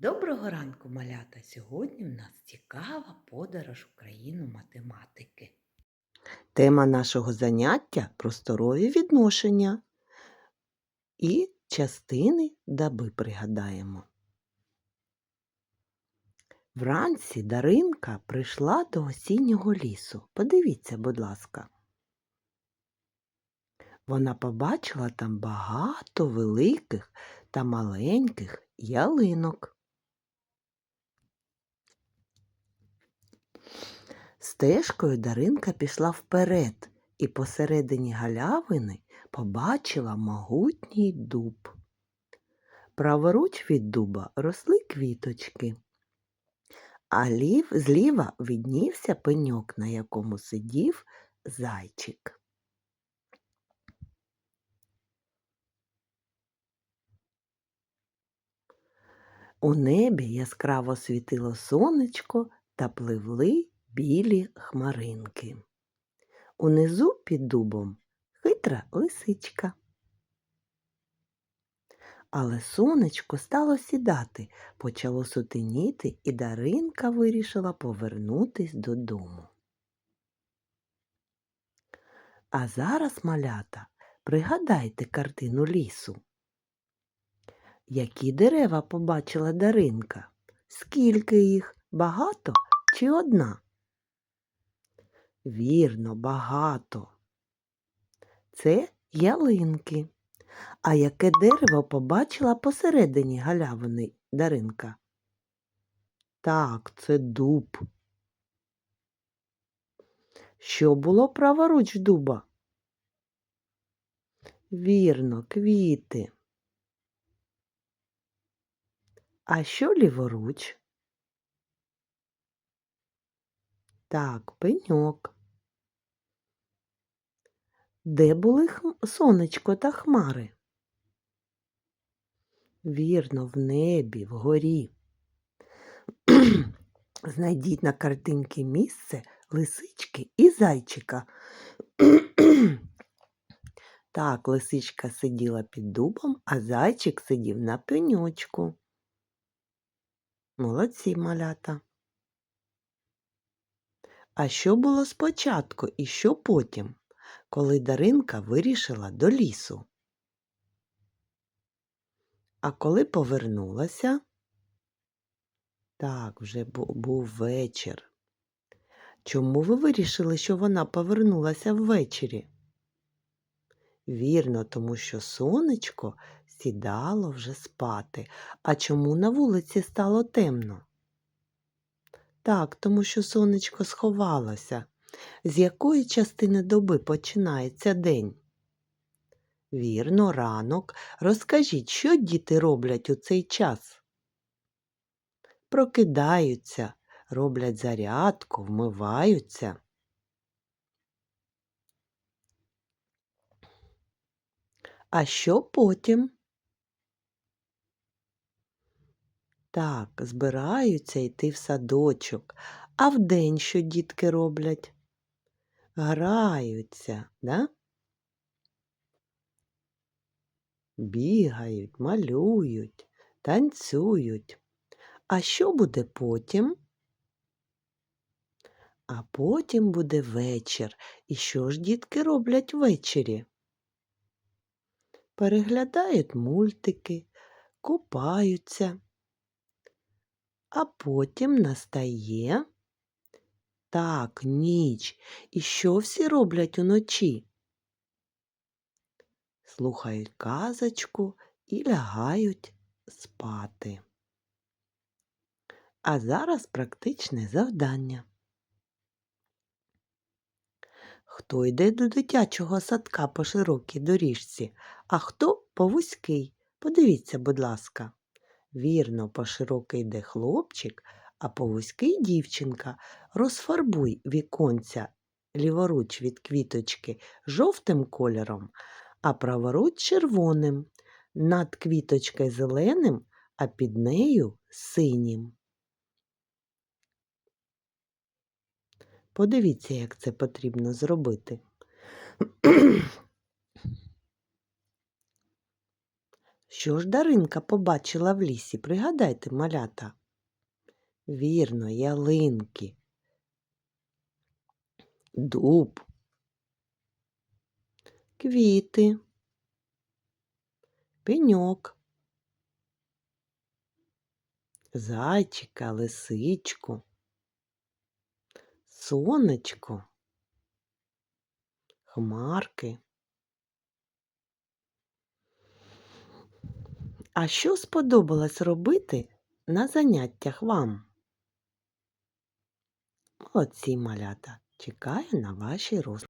Доброго ранку, малята! Сьогодні в нас цікава подорож в країну математики. Тема нашого заняття просторові відношення і частини доби пригадаємо. Вранці Даринка прийшла до осіннього лісу. Подивіться, будь ласка. Вона побачила там багато великих та маленьких ялинок. Стежкою Даринка пішла вперед і посередині галявини побачила могутній дуб. Праворуч від дуба росли квіточки, а лів, зліва виднівся пеньок, на якому сидів зайчик. У небі яскраво світило сонечко та пливли білі хмаринки. Унизу під дубом хитра лисичка. Але сонечко стало сідати, почало сутеніти, і Даринка вирішила повернутись додому. А зараз, малята, пригадайте картину лісу. Які дерева побачила Даринка? Скільки їх? Багато чи одна? Вірно, багато. Це ялинки. А яке дерево побачила посередині галявини Даринка? Так, це дуб. Що було праворуч дуба? Вірно, квіти. А що ліворуч? Так, пеньок. Де були сонечко та хмари? Вірно, в небі, вгорі. Знайдіть на картинці місце лисички і зайчика. так, лисичка сиділа під дубом, а зайчик сидів на пеньочку. Молодці малята. А що було спочатку і що потім, коли Даринка вирішила до лісу? А коли повернулася? Так, вже був вечір. Чому ви вирішили, що вона повернулася ввечері? Вірно, тому що сонечко сідало вже спати. А чому на вулиці стало темно? Так, тому що сонечко сховалося. З якої частини доби починається день? Вірно, ранок. Розкажіть, що діти роблять у цей час? Прокидаються, роблять зарядку, вмиваються. А що потім? Так, збираються йти в садочок. А вдень що дітки роблять? Граються, да? Бігають, малюють, танцюють. А що буде потім? А потім буде вечір. І що ж дітки роблять ввечері? Переглядають мультики, купаються. А потім настає так, ніч. І що всі роблять уночі? Слухають казочку і лягають спати. А зараз практичне завдання. Хто йде до дитячого садка по широкій доріжці, а хто по вузькій? Подивіться, будь ласка. Вірно, по широкий йде хлопчик, а по вузький дівчинка. Розфарбуй віконця ліворуч від квіточки жовтим кольором, а праворуч червоним, над квіточкою зеленим, а під нею синім. Подивіться, як це потрібно зробити. Що ж Даринка побачила в лісі? Пригадайте, малята. Вірно, ялинки. Дуб. Квіти. Пеньок. Зайчика, лисичку. Сонечко. Хмарки. А що сподобалось робити на заняттях вам? Молодці малята. Чекаю на ваші роз.